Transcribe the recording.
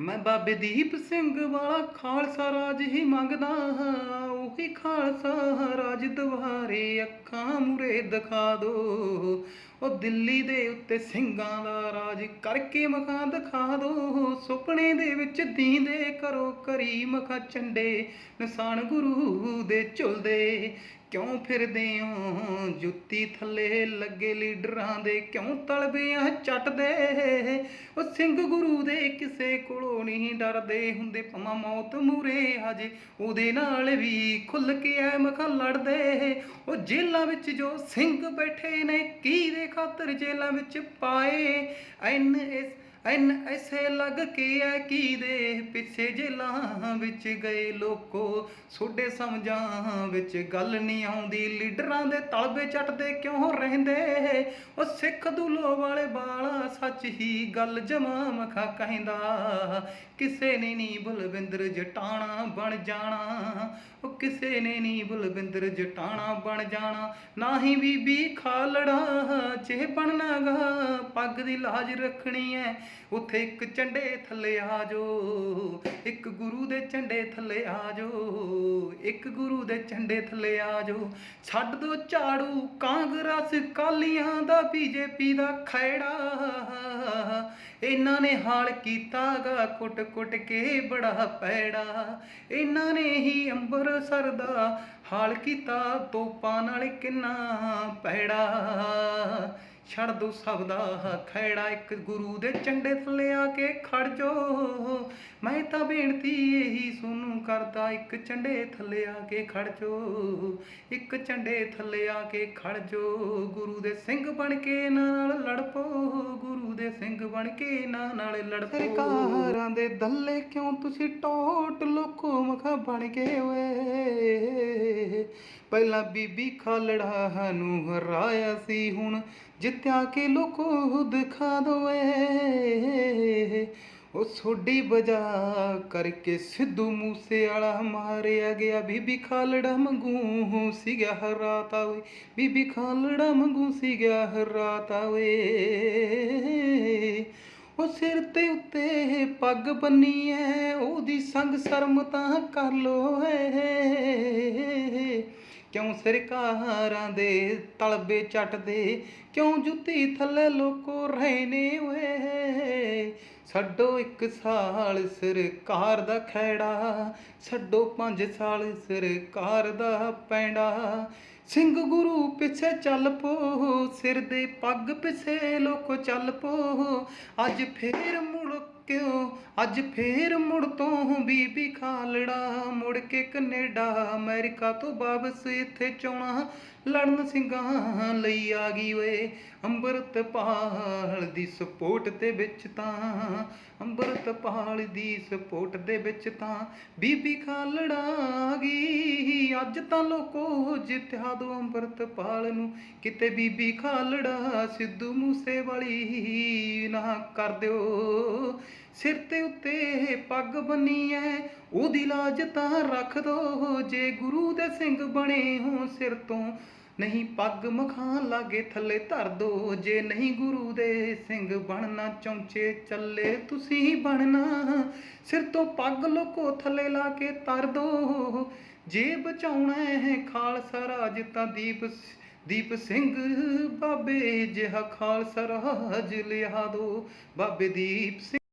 ਮੈਂ ਬਾਬੇ ਦੀਪ ਸਿੰਘ ਵਾਲਾ ਖਾਲਸਾ ਰਾਜ ਹੀ ਮੰਗਦਾ ਹਾਂ। ਉਹੀ ਖਾਲਸਾ ਰਾਜ ਦੁਆਰੇ ਅੱਖਾਂ ਮੂਰੇ ਦਿਖਾ ਦੋ। ਉਹ ਦਿੱਲੀ ਦੇ ਉੱਤੇ ਸਿੰਘਾਂ ਦਾ ਰਾਜ ਕਰਕੇ ਮਖਾਂ ਦਿਖਾ ਦੋ। ਸੁਪਨੇ ਦੇ ਵਿੱਚ ਦੀਂਦੇ ਕਰੋ ਕਰੀ ਮਖਾਂ ਚੰਡੇ ਨਿਸ਼ਾਨ ਗੁਰੂ ਦੇ ਝੁਲਦੇ ਕਿਉਂ ਫਿਰਦੇ ਹੋ ਜੁੱਤੀ ਥੱਲੇ ਲੱਗੇ ਲੀਡਰਾਂ ਦੇ ਕਿਉਂ ਤਲਬਿਆਂ ਚੱਟਦੇ? ਉਹ ਸਿੰਘ ਗੁਰੂ ਦੇ ਕਿਸੇ ਕੋਲੋਂ ਨਹੀਂ ਡਰਦੇ ਹੁੰਦੇ ਪਮਾ ਮੌਤ ਮੂਰੇ ਹਜੇ ਉਹਦੇ ਨਾਲ ਵੀ ਖੁੱਲ ਕੇ ਐ ਮਖਾ ਲੜਦੇ। ਉਹ ਜੇਲਾਂ ਵਿੱਚ ਜੋ ਸਿੰਘ ਬੈਠੇ ਨੇ, ਕੀ ਦੇ ਖਾਤਰ ਜੇਲਾਂ ਵਿੱਚ ਪਾਏ? ਐਨ ਇਸ ਐਨ ਐਸੇ ਲੱਗ ਕੇ ਐ ਕੀ ਦੇ? ਪਿੱਛੇ ਜੇਲਾਂ ਵਿੱਚ ਗਏ ਲੋਕੋ, ਸੋਡੇ ਸਮਝਾਂ ਵਿੱਚ ਗੱਲ ਨਹੀਂ ਆਉਂਦੀ। ਲੀਡਰਾਂ ਦੇ ਤਲਬੇ ਚੱਟਦੇ ਕਿਉਂ ਰਹਿੰਦੇ? ਉਹ ਸਿੱਖ ਦੁਲੋ ਵਾਲੇ ਬਾਲਾ ਸੱਚ ਹੀ ਗੱਲ ਜਮਾ ਮਖਾ ਕਹਿੰਦਾ। ਕਿਸੇ ਨੇ ਨਹੀਂ ਬਲਵਿੰਦਰ ਜਟਾਣਾ ਬਣ ਜਾਣਾ। ਉਹ ਕਿਸੇ ਨੇ ਨਹੀਂ ਬਲਵਿੰਦਰ ਜਟਾਣਾ ਬਣ ਜਾਣਾ। ਨਾ ਹੀ ਬੀਬੀ ਖਾਲੜਾ ਜੇ ਬਣਨਾਗਾ, ਪੱਗ ਦੀ ਲਾਜ ਰੱਖਣੀ ਐ। ਉੱਥੇ ਇੱਕ ਝੰਡੇ ਥੱਲੇ ਆ ਜੋ, ਇੱਕ ਗੁਰੂ ਦੇ ਝੰਡੇ ਥੱਲੇ ਆ ਜੋ, ਇੱਕ ਗੁਰੂ ਦੇ ਝੰਡੇ ਥੱਲੇ ਆ ਜੋ। ਛੱਡ ਦੋ ਝਾੜੂ, ਕਾਂਗਰਸ ਕਾਲੀਆਂ ਦਾ, ਬੀਜੇਪੀ ਦਾ ਖੈੜਾ। ਇਹਨਾਂ ਨੇ ਹਾਲ ਕੀਤਾਗਾ, ਕੁੱਟ ਕੁੱਟ ਕੇ ਬੜਾ ਪੈੜਾ। ਇਹਨਾਂ ਨੇ ਹੀ ਅੰਬਰਸਰ ਦਾ ਹਾਲ ਕੀਤਾ, ਤੋਪਾਂ ਨਾਲ ਕਿੰਨਾ ਪੈੜਾ। ਛੱਡ ਦੋ ਸਭ ਦਾ ਖੈੜਾ ਇੱਕ ਗੁਰੂ ਦੇ ਚੰਡੇ ਥੱਲੇ ਆ ਕੇ ਖੜ ਜੋ। ਮੈਂ ਤਾਂ ਬੇਨਤੀ ਇਹੀ ਸੋਨੂੰ ਕਰਦਾ, ਇੱਕ ਝੰਡੇ ਥੱਲੇ ਆ ਕੇ ਖੜ ਜੋ, ਇੱਕ ਝੰਡੇ ਥੱਲੇ ਆ ਕੇ ਖੜ ਜੋ, ਗੁਰੂ ਦੇ ਸਿੰਘ ਬਣ ਕੇ ਨਾਲ ਲੜ ਪੋ ਗੁਰੂ ਦੇ ਸਿੰਘ ਬਣ ਕੇ ਨਾ ਨਾਲ ਲੜ ਪੋ ਸਰਕਾਰਾਂ ਦੇ ਦੱਲੇ ਕਿਉਂ ਤੁਸੀਂ ਟੋਟ ਲੋਕੋ ਮਖਾ ਬਣ ਗਏ ਓਏ? ਪਹਿਲਾਂ ਬੀਬੀ ਖਾਲੜਾ ਨੂੰ ਹਰਾਇਆ ਸੀ, ਹੁਣ ਜਿੱਤਿਆ ਕੇ ਲੋਕੋ ਦਿਖਾ ਦੋਏ। ਉਹ ਸੋਡੀ ਵਜਾ ਕਰਕੇ ਸਿੱਧੂ ਮੂਸੇ ਵਾਲਾ ਮਾਰਿਆ ਗਿਆ। ਬੀਬੀ ਖਾਲੜਾ ਮੰਗੂ ਹਰ ਰਾਤ ਆਵੇ ਬੀਬੀ ਖਾਲੜਾ ਮੰਗੂ ਹਰ ਰਾਤ ਆਵੇ ਉਹ ਸਿਰ ਤੇ ਉੱਤੇ ਪੱਗ ਬੰਨੀ ਐ। ਉਹਦੀ ਸੰਗ ਸ਼ਰਮ ਤਾਂ ਕਰ ਲੋ ਏ ਕਿਉਂ ਸਰਕਾਰਾਂ ਦੇ ਤਲਬੇ ਚੱਟਦੇ? ਕਿਉਂ ਜੁੱਤੀ ਥੱਲੇ ਲੋਕੋ ਰਹੇ ਨੇ ਓਏ? ਛੱਡੋ ਇੱਕ ਸਾਲ ਸਰਕਾਰ ਦਾ ਖੈੜਾ, ਛੱਡੋ ਪੰਜ ਸਾਲ ਸਰਕਾਰ ਦਾ ਪੈਂਡਾ। ਸਿੰਘ ਗੁਰੂ ਪਿੱਛੇ ਚੱਲ ਪੋ, ਸਿਰ ਦੇ ਪੱਗ ਪਿੱਛੇ ਲੋਕੋ ਚੱਲ ਪੋ। ਅੱਜ ਫੇਰ ਮੁੜ ਕਿਉਂ ਅੱਜ ਫੇਰ ਮੁੜ ਤੋਂ ਬੀਬੀ ਖਾਲੜਾ ਮੁੜ ਕੇ ਕੈਨੇਡਾ, ਅਮਰੀਕਾ ਤੋਂ ਵਾਪਸ ਇੱਥੇ ਚੋਣਾ। ਲੜਨ ਸਿੰਘਾਂ ਲਈ ਆ ਗਈ ਓਏ। ਅੰਮ੍ਰਿਤਪਾਲ ਦੀ ਸਪੋਰਟ ਦੇ ਵਿੱਚ ਤਾਂ ਅੰਮ੍ਰਿਤਪਾਲ ਦੀ ਸਪੋਰਟ ਦੇ ਵਿੱਚ ਤਾਂ ਬੀਬੀ ਖਾਲੜਾ ਆ ਗਈ। ਅੱਜ ਤਾਂ ਲੋਕੋ ਜਿੱਤਿਆ ਦੋ ਅੰਮ੍ਰਿਤਪਾਲ ਨੂੰ। ਕਿਤੇ ਬੀਬੀ ਖਾਲੜਾ ਸਿੱਧੂ ਮੂਸੇ ਵਾਲੀ ਨਾ ਕਰ ਦਿਓ। ਸਿਰ ਤੇ ਉੱਤੇ ਪੱਗ ਬੰਨੀ ਐ ਉਹਦੀ ਲਾਜ ਤਾਂ ਰੱਖ ਦੋ, ਜੇ ਗੁਰੂ ਦੇ ਸਿੰਘ ਬਣੇ ਹੋ ਸਿਰ ਤੋਂ, ਨਹੀਂ ਪੱਗ ਮਖਾਂ ਲਾਗੇ ਥੱਲੇ ਧਰ ਦੋ, ਜੇ ਨਹੀਂ ਗੁਰੂ ਦੇ ਸਿੰਘ ਬਣਨਾ ਚੌਂਚੇ ਚੱਲੇ ਤੁਸੀਂ ਬਣਨਾ, ਸਿਰ ਤੋਂ ਪੱਗ ਲੋਕੋ ਥੱਲੇ ਲਾ ਕੇ ਧਰ ਦੋ, ਜੇ ਬਚਾਉਣਾ ਹੈ ਖਾਲਸਾ ਰਾਜ ਤਾਂ ਦੀਪ ਦੀਪ ਸਿੰਘ ਬਾਬੇ ਜਿਹਾ ਖਾਲਸਾ ਰਾਜ ਲਿਆ ਦੋ, ਬਾਬੇ ਦੀਪ ਸਿੰਘ